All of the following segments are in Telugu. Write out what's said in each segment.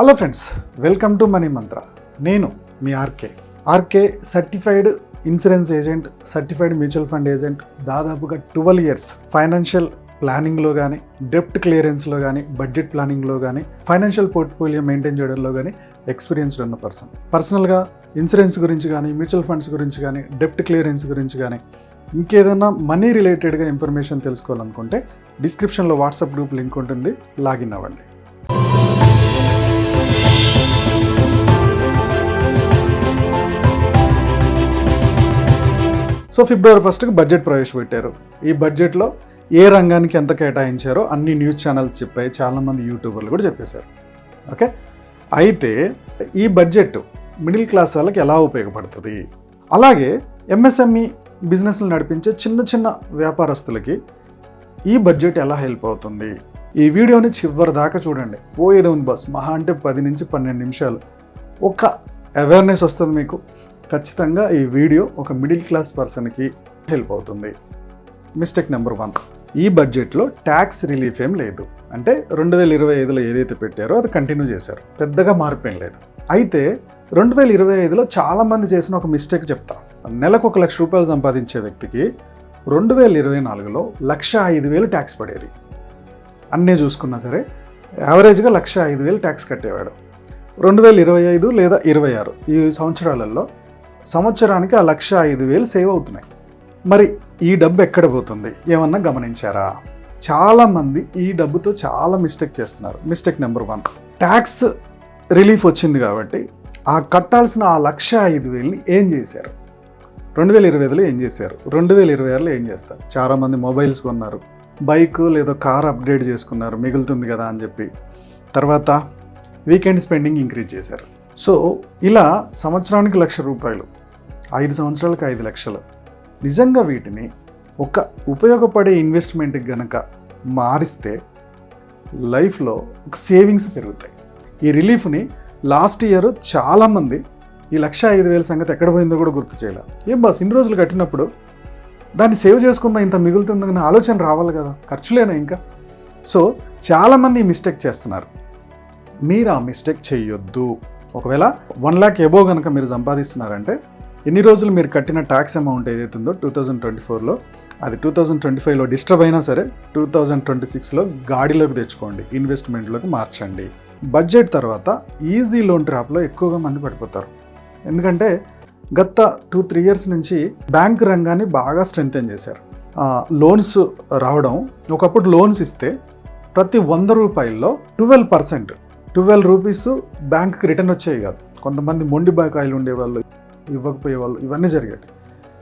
Hello friends welcome to Money Mantra నేను మీ RK. RK certified insurance agent certified mutual fund agent దాదాపుగా ట్వెల్వ్ ఇయర్స్ ఫైనాన్షియల్ ప్లానింగ్లో కానీ డెప్ట్ క్లియరెన్స్లో కానీ బడ్జెట్ ప్లానింగ్లో కానీ ఫైనాన్షియల్ పోర్ట్ఫోలియో మెయింటైన్ చేయడంలో కానీ ఎక్స్పీరియన్స్డ్ ఉన్న పర్సన్ పర్సనల్గా ఇన్సూరెన్స్ గురించి కానీ మ్యూచువల్ ఫండ్స్ గురించి కానీ డెప్ట్ క్లియరెన్స్ గురించి కానీ ఇంకేదైనా మనీ రిలేటెడ్గా ఇన్ఫర్మేషన్ తెలుసుకోవాలనుకుంటే డిస్క్రిప్షన్లో వాట్సాప్ గ్రూప్ లింక్ ఉంటుంది. లాగిన్ అవ్వండి. సో ఫిబ్రవరి ఫస్ట్కి బడ్జెట్ ప్రవేశపెట్టారు. ఈ బడ్జెట్లో ఏ రంగానికి ఎంత కేటాయించారో అన్ని న్యూస్ ఛానల్స్ చెప్పాయి. చాలామంది యూట్యూబర్లు కూడా చెప్పేశారు. ఓకే? అయితే ఈ బడ్జెట్ మిడిల్ క్లాస్ వాళ్ళకి ఎలా ఉపయోగపడుతుంది? అలాగే ఎంఎస్ఎంఈ బిజినెస్లు నడిపించే చిన్న చిన్న వ్యాపారస్తులకి ఈ బడ్జెట్ ఎలా హెల్ప్ అవుతుంది? ఈ వీడియోని చివరి దాకా చూడండి. పోయేది ఉంది బస్. మహా అంటే పది నుంచి పన్నెండు నిమిషాలు. ఒక అవేర్నెస్ వస్తుంది మీకు. ఖచ్చితంగా ఈ వీడియో ఒక మిడిల్ క్లాస్ పర్సన్కి హెల్ప్ అవుతుంది. Mistake number one. ఈ బడ్జెట్లో ట్యాక్స్ రిలీఫ్ ఏం లేదు. అంటే రెండు వేల ఇరవై ఐదులో ఏదైతే పెట్టారో అది కంటిన్యూ చేశారు. పెద్దగా మార్పు ఏం లేదు. అయితే రెండు వేల ఇరవై ఐదులో చాలామంది చేసిన ఒక మిస్టేక్ చెప్తా. నెలకు ఒక లక్ష రూపాయలు సంపాదించే వ్యక్తికి రెండు వేల ఇరవై నాలుగులో లక్ష ఐదు వేలు ట్యాక్స్ పడేది. అన్నీ చూసుకున్నా సరే యావరేజ్గా లక్ష ఐదు వేలు ట్యాక్స్ కట్టేవాడు. రెండు వేల ఇరవై ఐదు లేదా ఇరవై ఆరు ఈ సంవత్సరాలలో సంవత్సరానికి ఆ లక్ష ఐదు వేలు సేవ్ అవుతున్నాయి. మరి ఈ డబ్బు ఎక్కడ పోతుంది? ఏమన్నా గమనించారా? చాలామంది ఈ డబ్బుతో చాలా మిస్టేక్ చేస్తున్నారు. Mistake number one. Tax relief వచ్చింది కాబట్టి ఆ కట్టాల్సిన ఆ లక్ష ఐదు వేలని ఏం చేశారు? రెండు వేల ఇరవై ఐదులో ఏం చేశారు? రెండు వేల ఇరవై ఆరులో ఏం చేస్తారు? చాలామంది మొబైల్స్ కొన్నారు. బైక్ లేదా కార్ అప్గ్రేడ్ చేసుకున్నారు. మిగులుతుంది కదా అని చెప్పి. తర్వాత వీకెండ్ స్పెండింగ్ ఇంక్రీజ్ చేశారు. సో ఇలా సంవత్సరానికి లక్ష రూపాయలు ఐదు సంవత్సరాలకు ఐదు లక్షలు. నిజంగా వీటిని ఒక ఉపయోగపడే ఇన్వెస్ట్మెంట్కి గనక మారిస్తే లైఫ్లో ఒక సేవింగ్స్ పెరుగుతాయి. ఈ రిలీఫ్ని లాస్ట్ ఇయర్ చాలామంది ఈ లక్ష ఐదు వేల సంగతి ఎక్కడ పోయిందో కూడా గుర్తు చేయలే. ఏం బాస్ ఇన్ని రోజులు కట్టినప్పుడు దాన్ని సేవ్ చేసుకుందా? ఇంత మిగులుతుందన్న ఆలోచన రావాలి కదా. ఖర్చులేనా ఇంకా? సో చాలామంది మిస్టేక్ చేస్తున్నారు. మీరు ఆ మిస్టేక్ చేయొద్దు. ఒకవేళ వన్ ల్యాక్ ఎబో కనుక మీరు సంపాదిస్తున్నారంటే ఎన్ని రోజులు మీరు కట్టిన ట్యాక్స్ అమౌంట్ ఏదైతే ఉందో టూ థౌజండ్ ట్వంటీ ఫోర్లో అది టూ థౌజండ్ ట్వంటీ ఫైవ్లో డిస్టర్బ్ అయినా సరే టూ థౌజండ్ ట్వంటీ సిక్స్లో గాడిలోకి తెచ్చుకోండి ఇన్వెస్ట్మెంట్లోకి మార్చండి. బడ్జెట్ తర్వాత ఈజీ లోన్ ట్రాప్లో ఎక్కువగా మంది పడిపోతారు. ఎందుకంటే గత టూ త్రీ ఇయర్స్ నుంచి బ్యాంక్ రంగాన్ని బాగా స్ట్రెంగ్తెన్ చేశారు. లోన్స్ రావడం ఒకప్పుడు లోన్స్ ఇస్తే ప్రతి వంద రూపాయల్లో ట్వెల్వ్ పర్సెంట్ ట్వెల్వ్ రూపీస్ బ్యాంక్కి రిటర్న్ వచ్చేవి కాదు. కొంతమంది మొండి బాకాయలు ఉండేవాళ్ళు ఇవ్వకపోయేవాళ్ళు ఇవన్నీ జరిగాయి.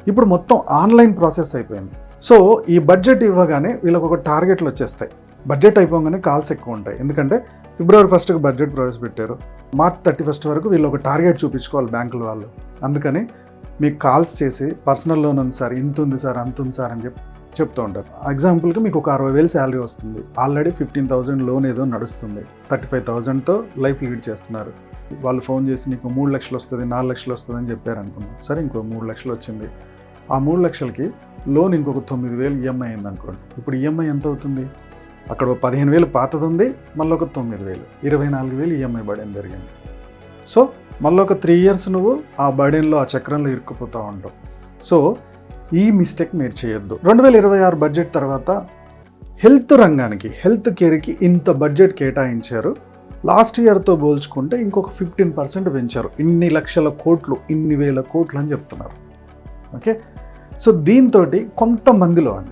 ఇప్పుడు మొత్తం ఆన్లైన్ ప్రాసెస్ అయిపోయింది. సో ఈ బడ్జెట్ ఇవ్వగానే వీళ్ళకి ఒక టార్గెట్లు వచ్చేస్తాయి. బడ్జెట్ అయిపోగానే కాల్స్ ఎక్కువ ఉంటాయి. ఎందుకంటే ఫిబ్రవరి ఫస్ట్కి బడ్జెట్ ప్రవేశపెట్టారు. మార్చ్ థర్టీ ఫస్ట్ వరకు వీళ్ళు ఒక టార్గెట్ చూపించుకోవాలి బ్యాంకుల వాళ్ళు. అందుకని మీకు కాల్స్ చేసి పర్సనల్ లోన్ ఉంది సార్ ఇంత ఉంది సార్ అంత ఉంది సార్ అని చెప్పి చెప్తూ ఉంటారు. ఎగ్జాంపుల్కి మీకు ఒక అరవై వేలు శాలరీ వస్తుంది. ఆల్రెడీ ఫిఫ్టీన్ థౌసండ్ లోన్ ఏదో నడుస్తుంది. థర్టీ ఫైవ్ థౌసండ్తో లైఫ్ లీడ్ చేస్తున్నారు. వాళ్ళు ఫోన్ చేసి నీకు మూడు లక్షలు వస్తుంది నాలుగు లక్షలు వస్తుంది అని చెప్పారు అనుకున్నాం సరే ఇంకో మూడు లక్షలు వచ్చింది. ఆ మూడు లక్షలకి లోన్ ఇంకొక తొమ్మిది వేలు ఈఎంఐ అయింది అనుకోండి ఇప్పుడు ఈఎంఐ ఎంత అవుతుంది? అక్కడ ఒక పదిహేను వేలు పాతది ఉంది మళ్ళీ ఒక తొమ్మిది వేలు. ఇరవై నాలుగు వేలు ఈఎంఐ బడెన్ జరిగింది. సో మళ్ళీ ఒక త్రీ ఇయర్స్ నువ్వు ఆ బడెన్లో ఆ చక్రంలో ఇరుక్కుపోతూ ఉంటావు. సో ఈ మిస్టేక్ మీరు చేయొద్దు. రెండు వేల ఇరవై ఆరు బడ్జెట్ తర్వాత హెల్త్ రంగానికి హెల్త్ కేర్కి ఇంత బడ్జెట్ కేటాయించారు. లాస్ట్ ఇయర్తో పోల్చుకుంటే ఇంకొక ఫిఫ్టీన్ పర్సెంట్ పెంచారు. ఇన్ని లక్షల కోట్లు ఇన్ని వేల కోట్లు అని చెప్తున్నారు. ఓకే? సో దీంతో కొంతమందిలో అండి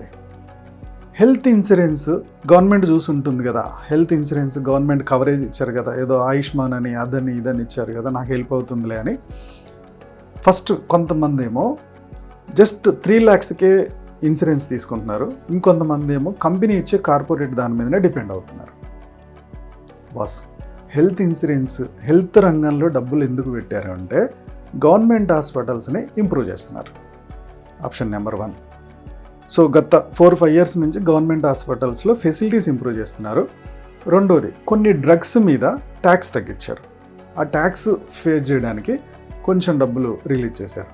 హెల్త్ ఇన్సూరెన్స్ గవర్నమెంట్ చూసి ఉంటుంది కదా. హెల్త్ ఇన్సూరెన్స్ గవర్నమెంట్ కవరేజ్ ఇచ్చారు కదా. ఏదో ఆయుష్మాన్ అని అదని ఇదని ఇచ్చారు కదా. నాకు హెల్ప్ అవుతుందిలే అని. ఫస్ట్ కొంతమంది ఏమో జస్ట్ త్రీ ల్యాక్స్కే ఇన్సూరెన్స్ తీసుకుంటున్నారు. ఇంకొంతమంది ఏమో కంపెనీ ఇచ్చే కార్పొరేట్ దాని మీదనే డిపెండ్ అవుతున్నారు. బస్ హెల్త్ ఇన్సూరెన్స్ హెల్త్ రంగంలో డబ్బులు ఎందుకు పెట్టారు అంటే గవర్నమెంట్ హాస్పిటల్స్ని ఇంప్రూవ్ చేస్తున్నారు. Option number one. సో గత ఫోర్ ఫైవ్ ఇయర్స్ నుంచి గవర్నమెంట్ హాస్పిటల్స్లో ఫెసిలిటీస్ ఇంప్రూవ్ చేస్తున్నారు. రెండోది కొన్ని డ్రగ్స్ మీద ట్యాక్స్ తగ్గించారు. ఆ ట్యాక్స్ ఫేస్ చేయడానికి కొంచెం డబ్బులు రిలీజ్ చేశారు.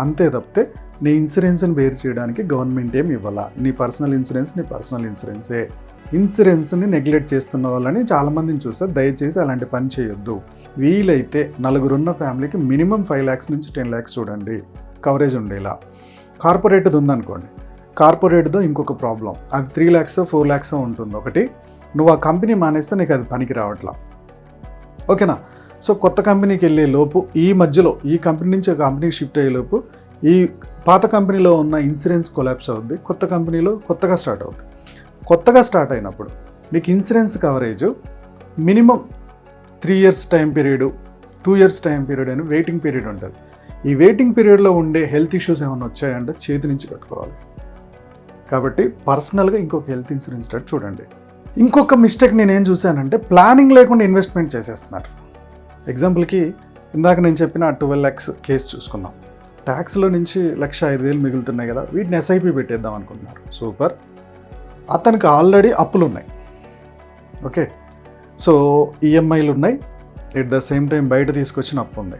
అంతే తప్పితే నీ ఇన్సూరెన్స్ని బేర్ చేయడానికి గవర్నమెంట్ ఏమి ఇవ్వాలా? నీ పర్సనల్ ఇన్సూరెన్స్ నీ పర్సనల్ ఇన్సూరెన్సే. ఇన్సూరెన్స్ని నెగ్లెక్ట్ చేస్తున్న వాళ్ళని చాలామందిని చూస్తే దయచేసి అలాంటి పని చేయొద్దు. వీలైతే నలుగురున్న ఫ్యామిలీకి మినిమం ఫైవ్ ల్యాక్స్ నుంచి టెన్ ల్యాక్స్ చూడండి. కవరేజ్ ఉండేలా. కార్పొరేట్ది ఉందనుకోండి. కార్పొరేట్తో ఇంకొక ప్రాబ్లం. అది త్రీ ల్యాక్స్ ఫోర్ ల్యాక్స్ ఉంటుంది ఒకటి. నువ్వు ఆ కంపెనీ మానేస్తే నీకు అది పనికి రావట్లా. ఓకేనా? సో కొత్త కంపెనీకి వెళ్ళే లోపు ఈ మధ్యలో ఈ కంపెనీ నుంచి ఒక కంపెనీకి షిఫ్ట్ అయ్యే లోపు ఈ పాత కంపెనీలో ఉన్న ఇన్సూరెన్స్ కొలాప్స్ అవుద్ది కొత్త కంపెనీలో కొత్తగా స్టార్ట్ అవుద్ది. కొత్తగా స్టార్ట్ అయినప్పుడు మీకు insurance coverage minimum three years time period two years time period అని వెయిటింగ్ పీరియడ్ ఉంటుంది. ఈ వెయిటింగ్ పీరియడ్లో ఉండే హెల్త్ ఇష్యూస్ ఏమైనా వచ్చాయంటే చేతి నుంచి కట్టుకోవాలి. కాబట్టి పర్సనల్గా ఇంకొక హెల్త్ ఇన్సూరెన్స్ స్టార్ట్ చూడండి. ఇంకొక మిస్టేక్ నేనేం చూశానంటే ప్లానింగ్ లేకుండా ఇన్వెస్ట్మెంట్ చేసేస్తున్నారు. ఎగ్జాంపుల్కి ఇందాక నేను చెప్పిన ట్వెల్వ్ ల్యాక్స్ కేసు చూసుకుందాం. ట్యాక్స్లో నుంచి లక్ష ఐదు వేలు మిగులుతున్నాయి కదా వీటిని ఎస్ఐపి పెట్టేద్దాం అనుకుంటున్నారు. సూపర్. అతనికి ఆల్రెడీ అప్పులు ఉన్నాయి ఓకే? సో ఈఎంఐలు ఉన్నాయి. ఎట్ ద సేమ్ టైం బయట తీసుకొచ్చిన అప్పు ఉంది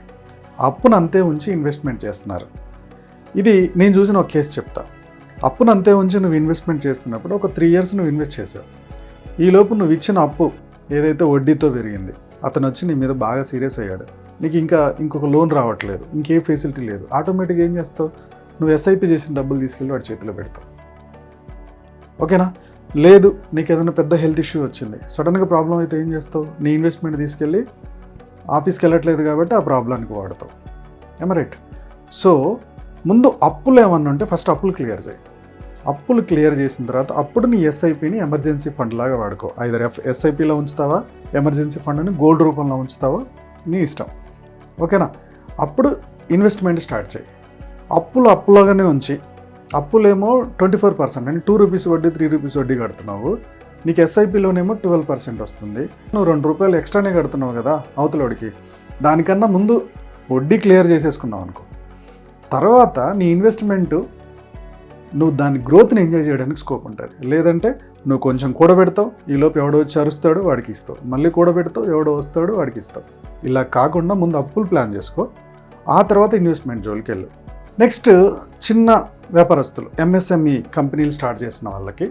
అప్పును అంతే ఉంచి ఇన్వెస్ట్మెంట్ చేస్తున్నారు. ఇది నేను చూసిన ఒక కేసు చెప్తా. అప్పును అంతే ఉంచి నువ్వు ఇన్వెస్ట్మెంట్ చేస్తున్నప్పుడు ఒక త్రీ ఇయర్స్ నువ్వు ఇన్వెస్ట్ చేసావు. ఈలోపు నువ్వు ఇచ్చిన అప్పు ఏదైతే వడ్డీతో పెరిగింది అతను వచ్చి నీ మీద బాగా సీరియస్ అయ్యాడు. నీకు ఇంకా ఇంకొక లోన్ రావట్లేదు. ఇంకే ఫెసిలిటీ లేదు. ఆటోమేటిక్గా ఏం చేస్తావు? నువ్వు ఎస్ఐపి చేసిన డబ్బులు తీసుకెళ్ళి వాడి చేతిలో పెడతావు. ఓకేనా? లేదు నీకు ఏదైనా పెద్ద హెల్త్ ఇష్యూ వచ్చింది. సడన్గా ప్రాబ్లం అయితే ఏం చేస్తావు? నీ ఇన్వెస్ట్మెంట్ తీసుకెళ్ళి ఆఫీస్కి వెళ్ళట్లేదు కాబట్టి ఆ ప్రాబ్లానికి వాడతావు. ఎమరైట్ సో ముందు అప్పులు ఏమన్నా ఉంటే ఫస్ట్ అప్పులు క్లియర్ చేయి. అప్పులు క్లియర్ చేసిన తర్వాత అప్పుడు నీ ఎస్ఐపిని ఎమర్జెన్సీ ఫండ్ లాగా వాడుకో. ఐదర్ ఎఫ్ ఎస్ఐపిలో ఉంచుతావా? ఎమర్జెన్సీ ఫండ్ని గోల్డ్ రూపంలో ఉంచుతావా? నీ ఇష్టం. ఓకేనా? అప్పుడు ఇన్వెస్ట్మెంట్ స్టార్ట్ చేయి. అప్పులు అప్పులాగానే ఉంచి అప్పులేమో ట్వంటీ ఫోర్ పర్సెంట్. అంటే టూ రూపీస్ వడ్డీ త్రీ రూపీస్ వడ్డీ కడుతున్నావు. నీకు ఎస్ఐపిలోనేమో ట్వెల్వ్ పర్సెంట్ వస్తుంది. నువ్వు రెండు రూపాయలు ఎక్స్ట్రానే కడుతున్నావు కదా అవతలోడికి. దానికన్నా ముందు వడ్డీ క్లియర్ చేసేసుకున్నావు అనుకో. తర్వాత నీ ఇన్వెస్ట్మెంట్ నువ్వు దాని గ్రోత్ని ఎంజాయ్ చేయడానికి స్కోప్ ఉంటుంది. లేదంటే నువ్వు కొంచెం కూడబెడతావు ఈలోపు ఎవడో వచ్చి అరుస్తాడు వాడికి ఇస్తావు. మళ్ళీ కూడబెడతావు ఎవడో వస్తాడు వాడికి ఇస్తావు. ఇలా కాకుండా ముందు అప్పులు ప్లాన్ చేసుకో. ఆ తర్వాత ఇన్వెస్ట్మెంట్ జోలికి వెళ్ళు నెక్స్ట్ చిన్న వ్యాపారస్తులు ఎంఎస్ఎంఈ కంపెనీలు స్టార్ట్ చేసిన వాళ్ళకి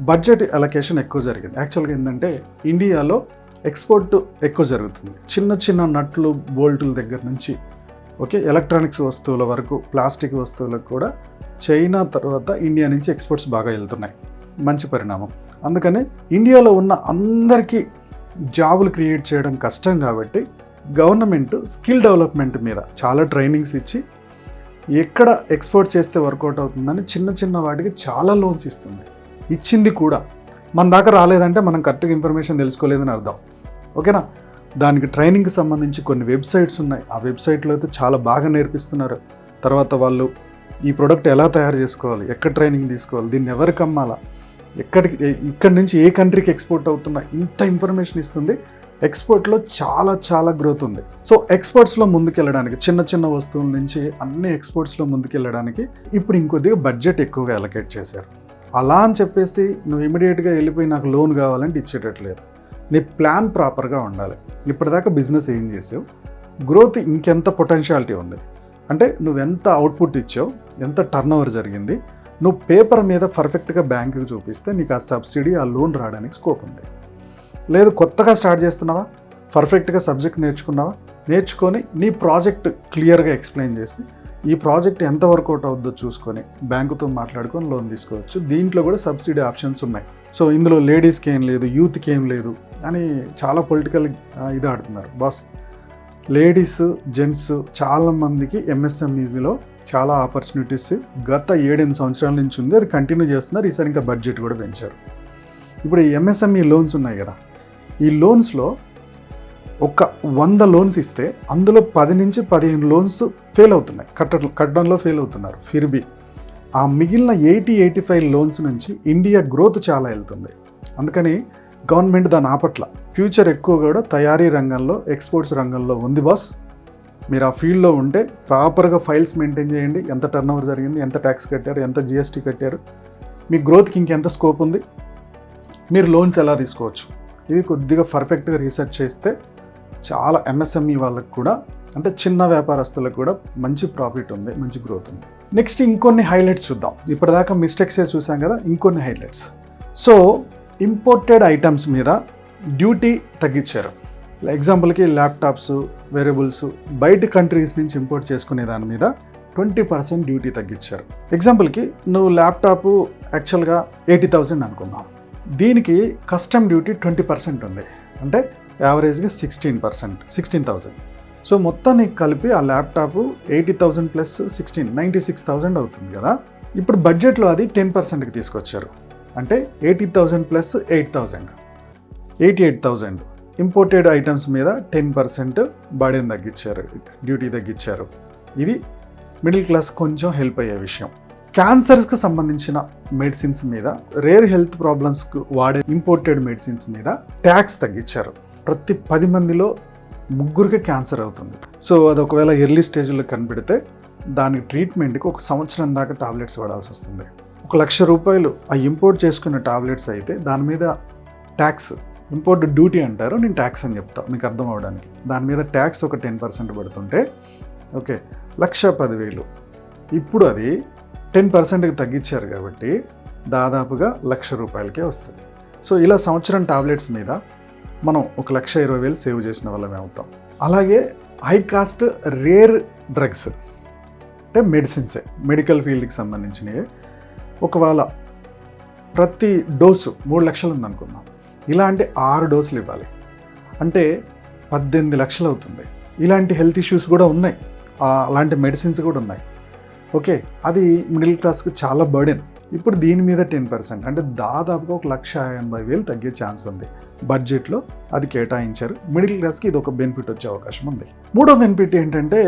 బడ్జెట్ అలొకేషన్ ఎక్కువ జరిగింది. యాక్చువల్గా ఏంటంటే ఇండియాలో ఎక్స్పోర్ట్ ఎక్కువ జరుగుతుంది. చిన్న చిన్న నట్లు బోల్టుల దగ్గర నుంచి ఓకే ఎలక్ట్రానిక్స్ వస్తువుల వరకు ప్లాస్టిక్ వస్తువులకు కూడా చైనా తర్వాత ఇండియా నుంచి ఎక్స్పోర్ట్స్ బాగా వెళ్తున్నాయి. మంచి పరిణామం. అందుకని ఇండియాలో ఉన్న అందరికీ జాబులు క్రియేట్ చేయడం కష్టం కాబట్టి గవర్నమెంట్ స్కిల్ డెవలప్మెంట్ మీద చాలా ట్రైనింగ్స్ ఇచ్చి ఎక్కడ ఎక్స్పోర్ట్ చేస్తే వర్కౌట్ అవుతుందని చిన్న చిన్న వాటికి చాలా లోన్స్ ఇస్తుంది. ఇచ్చింది కూడా. మన దాకా రాలేదంటే మనం కరెక్ట్గా ఇన్ఫర్మేషన్ తెలుసుకోలేదని అర్థం. ఓకేనా? దానికి ట్రైనింగ్కి సంబంధించి కొన్ని వెబ్సైట్స్ ఉన్నాయి. ఆ వెబ్సైట్లో అయితే చాలా బాగా నేర్పిస్తున్నారు. తర్వాత వాళ్ళు ఈ ప్రోడక్ట్ ఎలా తయారు చేసుకోవాలి? ఎక్కడ ట్రైనింగ్ తీసుకోవాలి? దీన్ని ఎవరికి అమ్మాలా? ఎక్కడికి ఇక్కడి నుంచి ఏ కంట్రీకి ఎక్స్పోర్ట్ అవుతున్నా? ఇంత ఇన్ఫర్మేషన్ ఇస్తుంది. ఎక్స్పోర్ట్లో చాలా చాలా గ్రోత్ ఉంది. సో ఎక్స్పోర్ట్స్లో ముందుకెళ్ళడానికి చిన్న చిన్న వస్తువుల నుంచి అన్ని ఎక్స్పోర్ట్స్లో ముందుకెళ్ళడానికి ఇప్పుడు ఇంకొద్దిగా బడ్జెట్ ఎక్కువగా అలొకేట్ చేశారు. అలా అని చెప్పేసి నువ్వు ఇమీడియట్గా వెళ్ళిపోయి నాకు లోన్ కావాలంటే ఇచ్చేటట్లేదు. నీ ప్లాన్ ప్రాపర్గా ఉండాలి. ఇప్పటిదాకా బిజినెస్ ఏం చేసావు? గ్రోత్ ఇంకెంత పొటెన్షియాలిటీ ఉంది? అంటే నువ్వెంత అవుట్పుట్ ఇచ్చావు? ఎంత టర్న్ ఓవర్ జరిగింది? నువ్వు పేపర్ మీద పర్ఫెక్ట్గా బ్యాంకుకి చూపిస్తే నీకు ఆ సబ్సిడీ ఆ లోన్ రావడానికి స్కోప్ ఉంది. లేదు కొత్తగా స్టార్ట్ చేస్తున్నావా? పర్ఫెక్ట్గా సబ్జెక్ట్ నేర్చుకున్నావా? నేర్చుకొని నీ ప్రాజెక్ట్ క్లియర్గా ఎక్స్ప్లెయిన్ చేసి ఈ ప్రాజెక్ట్ ఎంత వర్కౌట్ అవుద్దో చూసుకొని బ్యాంకుతో మాట్లాడుకొని లోన్ తీసుకోవచ్చు. దీంట్లో కూడా సబ్సిడీ ఆప్షన్స్ ఉన్నాయి. సో ఇందులో లేడీస్కి ఏం లేదు యూత్కి ఏం లేదు అని చాలా పొలిటికల్ ఇది ఆడుతున్నారు. బాస్ లేడీస్ జెంట్స్ చాలా మందికి ఎంఎస్ఎంఈజీలో చాలా ఆపర్చునిటీస్ గత ఏడెనిమిది సంవత్సరాల నుంచి ఉంది. అది కంటిన్యూ చేస్తున్నారు. ఈసారి ఇంకా బడ్జెట్ కూడా పెంచారు. ఇప్పుడు ఎంఎస్ఎంఈ లోన్స్ ఉన్నాయి కదా ఈ లోన్స్లో ఒక వంద లోన్స్ ఇస్తే అందులో పది నుంచి పదిహేను లోన్స్ ఫెయిల్ అవుతున్నాయి. కట్ట కట్టడంలో ఫెయిల్ అవుతున్నారు. ఫిర్బి. ఆ మిగిలిన ఎయిటీ ఎయిటీ ఫైవ్ లోన్స్ నుంచి ఇండియా గ్రోత్ చాలా వెళ్తుంది. అందుకని గవర్నమెంట్ దాని ఆపట్ల. ఫ్యూచర్ ఎక్కువ కూడా తయారీ రంగంలో ఎక్స్పోర్ట్స్ రంగంలో ఉంది బాస్ మీరు ఆ ఫీల్డ్లో ఉంటే ప్రాపర్గా ఫైల్స్ మెయింటైన్ చేయండి. ఎంత టర్న్ ఓవర్ జరిగింది ఎంత ట్యాక్స్ కట్టారు ఎంత జిఎస్టీ కట్టారు మీ గ్రోత్కి ఇంకెంత స్కోప్ ఉంది మీరు లోన్స్ ఎలా తీసుకోవచ్చు? ఇవి కొద్దిగా పర్ఫెక్ట్గా రీసెర్చ్ చేస్తే చాలా ఎంఎస్ఎంఈ వాళ్ళకి కూడా అంటే చిన్న వ్యాపారస్తులకు కూడా మంచి ప్రాఫిట్ ఉంది మంచి గ్రోత్ ఉంది. నెక్స్ట్ ఇంకొన్ని హైలైట్స్ చూద్దాం. ఇప్పటిదాకా మిస్టేక్సే చూసాం కదా ఇంకొన్ని హైలైట్స్ సో ఇంపోర్టెడ్ ఐటమ్స్ మీద డ్యూటీ తగ్గించారు. ఎగ్జాంపుల్కి ల్యాప్టాప్స్ వేరియబుల్స్ బయట కంట్రీస్ నుంచి ఇంపోర్ట్ చేసుకునే దాని మీద ట్వంటీ పర్సెంట్ డ్యూటీ తగ్గించారు. ఎగ్జాంపుల్కి నువ్వు ల్యాప్టాప్ యాక్చువల్గా ఎయిటీ థౌజండ్ అనుకుందాం. దీనికి కస్టమ్ డ్యూటీ ట్వంటీ పర్సెంట్ ఉంది. అంటే యావరేజ్గా sixteen percent sixteen thousand so మొత్తానికి కలిపి ఆ laptop eighty thousand plus sixteen ninety six thousand అవుతుంది కదా. ఇప్పుడు బడ్జెట్లో అది టెన్ పర్సెంట్కి తీసుకొచ్చారు. అంటే eighty thousand plus eight thousand eighty eight thousand imported items మీద టెన్ పర్సెంట్ బాడీని తగ్గించారు డ్యూటీ తగ్గించారు. ఇది మిడిల్ క్లాస్ కొంచెం హెల్ప్ అయ్యే విషయం. క్యాన్సర్స్కి సంబంధించిన మెడిసిన్స్ మీద రేర్ హెల్త్ ప్రాబ్లమ్స్కు వాడే ఇంపోర్టెడ్ మెడిసిన్స్ మీద ట్యాక్స్ తగ్గించారు. ప్రతి పది మందిలో ముగ్గురికి క్యాన్సర్ అవుతుంది. సో అది ఒకవేళ ఎర్లీ స్టేజ్లో కనిపెడితే దానికి ట్రీట్మెంట్కి ఒక సంవత్సరం దాకా టాబ్లెట్స్ వాడాల్సి వస్తుంది. ఒక లక్ష రూపాయలు ఆ ఇంపోర్ట్ చేసుకున్న టాబ్లెట్స్ అయితే దాని మీద ట్యాక్స్ ఇంపోర్ట్ డ్యూటీ అంటారు. నేను ట్యాక్స్ అని చెప్తాను మీకు అర్థం అవడానికి. దాని మీద ట్యాక్స్ ఒక టెన్ పర్సెంట్ పడుతుంటే ఓకే లక్ష పదివేలు. ఇప్పుడు అది టెన్ పర్సెంట్కి తగ్గించారు కాబట్టి దాదాపుగా లక్ష రూపాయలకే వస్తుంది. సో ఇలా సంవత్సరం టాబ్లెట్స్ మీద మనం ఒక లక్ష ఇరవై వేలు సేవ్ చేసిన వాళ్ళమే అవుతాం. అలాగే హై కాస్ట్ రేర్ డ్రగ్స్ అంటే మెడిసిన్సే మెడికల్ ఫీల్డ్కి సంబంధించినవి. ఒకవేళ ప్రతి డోసు మూడు లక్షలు ఉందనుకుందాం ఇలాంటి ఆరు డోసులు ఇవ్వాలి. అంటే పద్దెనిమిది లక్షలు అవుతుంది ఇలాంటి హెల్త్ ఇష్యూస్ కూడా ఉన్నాయి. అలాంటి మెడిసిన్స్ కూడా ఉన్నాయి. ఓకే అది మిడిల్ క్లాస్కి చాలా బర్డెన్. ఇప్పుడు దీని మీద టెన్ పర్సెంట్ అంటే దాదాపుగా ఒక లక్ష ఎనభై వేలు తగ్గే ఛాన్స్ ఉంది. బడ్జెట్లో అది కేటాయించారు. మిడిల్ క్లాస్కి ఇది ఒక బెనిఫిట్ వచ్చే అవకాశం ఉంది. మూడో బెనిఫిట్ ఏంటంటే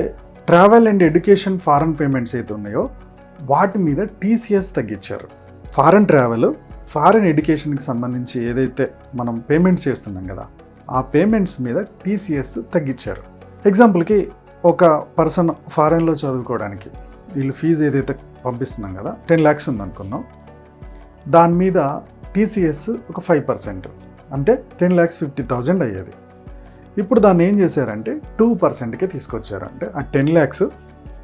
travel and education foreign payments అయితే ఉన్నాయో వాటి మీద టీసీఎస్ తగ్గించారు ఫారెన్ ట్రావెల్ ఫారెన్ ఎడ్యుకేషన్కి సంబంధించి ఏదైతే మనం పేమెంట్స్ చేస్తున్నాం కదా ఆ పేమెంట్స్ మీద టీసీఎస్ తగ్గించారు ఎగ్జాంపుల్కి ఒక పర్సన్ ఫారెన్లో చదువుకోవడానికి వీళ్ళు ఫీజు ఏదైతే పంపిస్తున్నాం కదా టెన్ ల్యాక్స్ ఉందనుకున్నాం. దాని మీద టీసీఎస్ ఒక ఫైవ్ పర్సెంట్. అంటే టెన్ ల్యాక్స్ ఫిఫ్టీ థౌజండ్ అయ్యేది. ఇప్పుడు దాన్ని ఏం చేశారంటే టూ పర్సెంట్కే తీసుకొచ్చారు అంటే ఆ ten lakhs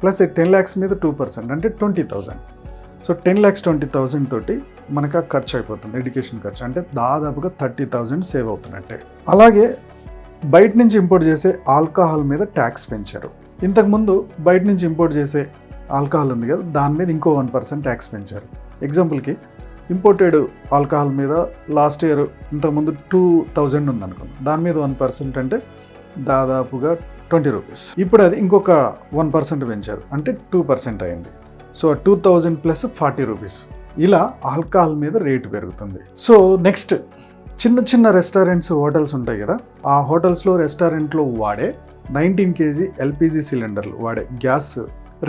plus ten lakhs మీద టూ పర్సెంట్ అంటే twenty thousand. So ten lakhs twenty thousand తోటి మనకు ఆ ఖర్చు అయిపోతుంది ఎడ్యుకేషన్ ఖర్చు. అంటే దాదాపుగా థర్టీ థౌజండ్ సేవ్ అవుతున్నట్టే. అలాగే బయట నుంచి ఇంపోర్ట్ చేసే ఆల్కహాల్ మీద ట్యాక్స్ పెంచారు. ఇంతకుముందు బయట నుంచి ఇంపోర్ట్ చేసే ఆల్కహాల్ ఉంది కదా దాని మీద ఇంకో వన్ పర్సెంట్ ట్యాక్స్ పెంచారు. ఎగ్జాంపుల్కి ఇంపోర్టెడ్ ఆల్కహాల్ మీద లాస్ట్ ఇయర్ ఇంతకుముందు టూ థౌజండ్ ఉందనుకున్నాం దాని మీద వన్ పర్సెంట్ అంటే దాదాపుగా ట్వంటీ రూపీస్ ఇప్పుడు అది ఇంకొక వన్ పర్సెంట్ పెంచారు అంటే టూ పర్సెంట్ అయింది. So two thousand plus forty rupees ఇలా ఆల్కహాల్ మీద రేటు పెరుగుతుంది. సో నెక్స్ట్ చిన్న చిన్న రెస్టారెంట్స్ హోటల్స్ ఉంటాయి కదా ఆ హోటల్స్లో రెస్టారెంట్లో వాడే నైన్టీన్ కేజీ ఎల్పిజి సిలిండర్లు వాడే గ్యాస్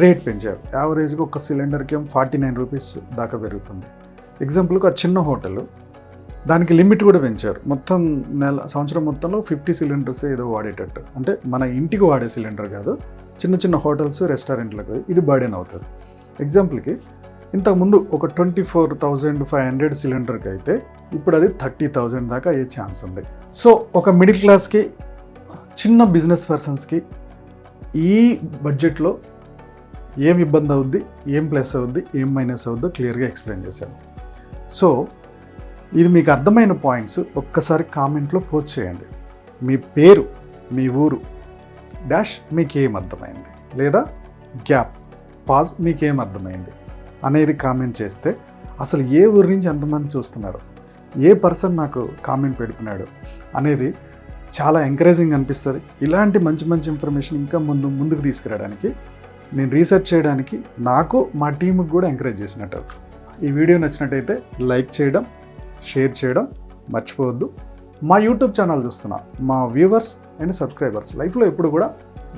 రేట్ పెంచారు. యావరేజ్గా ఒక సిలిండర్కి ఏమో ఫార్టీ నైన్ రూపీస్ దాకా పెరుగుతుంది. ఎగ్జాంపుల్కి ఆ చిన్న హోటల్ దానికి లిమిట్ కూడా పెంచారు. మొత్తం నెల సంవత్సరం మొత్తంలో ఫిఫ్టీ సిలిండర్స్ ఏదో వాడేటట్టు. అంటే మన ఇంటికి వాడే సిలిండర్ కాదు చిన్న చిన్న హోటల్స్ రెస్టారెంట్లకు ఇది బర్డెన్ అవుతుంది. ఎగ్జాంపుల్కి ఇంతకుముందు ఒక twenty four thousand five hundred సిలిండర్కి అయితే ఇప్పుడు అది థర్టీ థౌజండ్ దాకా అయ్యే ఛాన్స్ ఉంది. సో ఒక మిడిల్ క్లాస్కి చిన్న బిజినెస్ పర్సన్స్కి ఈ బడ్జెట్లో ఏం ఇబ్బంది అవుద్ది ఏం ప్లస్ అవుద్ది ఏం మైనస్ అవుద్దో క్లియర్గా ఎక్స్ప్లెయిన్ చేశాను. సో ఇది మీకు అర్థమైన పాయింట్స్ ఒక్కసారి కామెంట్లో పోస్ట్ చేయండి. మీ పేరు మీ ఊరు డాష్ మీకేం అర్థమైంది? లేదా గ్యాప్ పాజ్ మీకేం అర్థమైంది? అనేది కామెంట్ చేస్తే అసలు ఏ ఊరి నుంచి ఎంతమంది చూస్తున్నారు? ఏ పర్సన్ నాకు కామెంట్ పెడుతున్నాడు? అనేది చాలా ఎంకరేజింగ్ అనిపిస్తుంది. ఇలాంటి మంచి మంచి ఇన్ఫర్మేషన్ ఇంకా ముందు ముందుకు తీసుకురావడానికి నేను రీసెర్చ్ చేయడానికి నాకు మా టీంకి కూడా ఎంకరేజ్ చేసినట్టు. ఈ వీడియో నచ్చినట్టయితే లైక్ చేయడం షేర్ చేయడం మర్చిపోవద్దు. మా యూట్యూబ్ ఛానల్ చూస్తున్న. మా వ్యూవర్స్ అండ్ సబ్స్క్రైబర్స్ లైఫ్లో ఎప్పుడు కూడా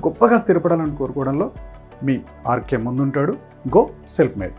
గొప్పగా స్థిరపడాలని కోరుకోవడంలో మీ ఆర్కే ముందుంటాడు. Go self made